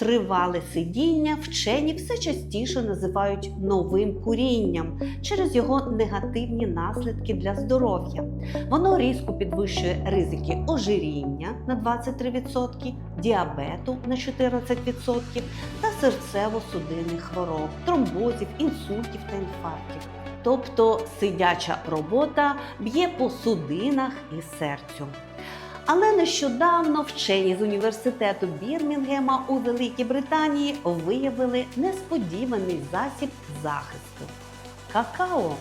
Тривале сидіння вчені все частіше називають новим курінням через його негативні наслідки для здоров'я. Воно різко підвищує ризики ожиріння на 23%, діабету на 14% та серцево-судинних хвороб, тромбозів, інсультів та інфарктів. Тобто сидяча робота б'є по судинах і серцю. Але нещодавно вчені з університету Бірмінгема у Великій Британії виявили несподіваний засіб захисту какао.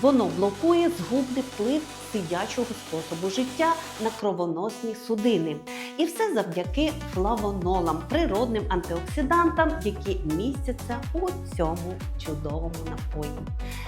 Воно блокує згубний вплив сидячого способу життя на кровоносні судини. І все завдяки флавонолам, природним антиоксидантам, які містяться у цьому чудовому напої.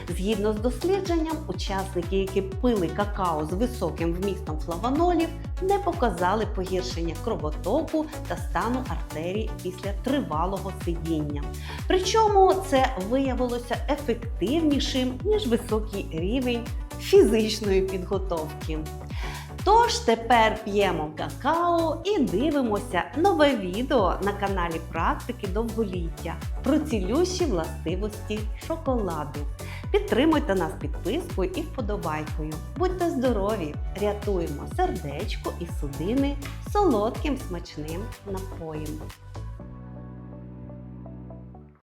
Згідно з дослідженням, учасники, які пили какао з високим вмістом флавонолів, не показали погіршення кровотоку та стану артерій після тривалого сидіння. Причому це виявилося ефективнішим ніж високий рівень фізичної підготовки. Тож тепер п'ємо какао і дивимося нове відео на каналі Практики довголіття про цілющі властивості шоколаду. Підтримуйте нас підпискою і вподобайкою. Будьте здорові! Рятуємо сердечко і судини солодким смачним напоєм.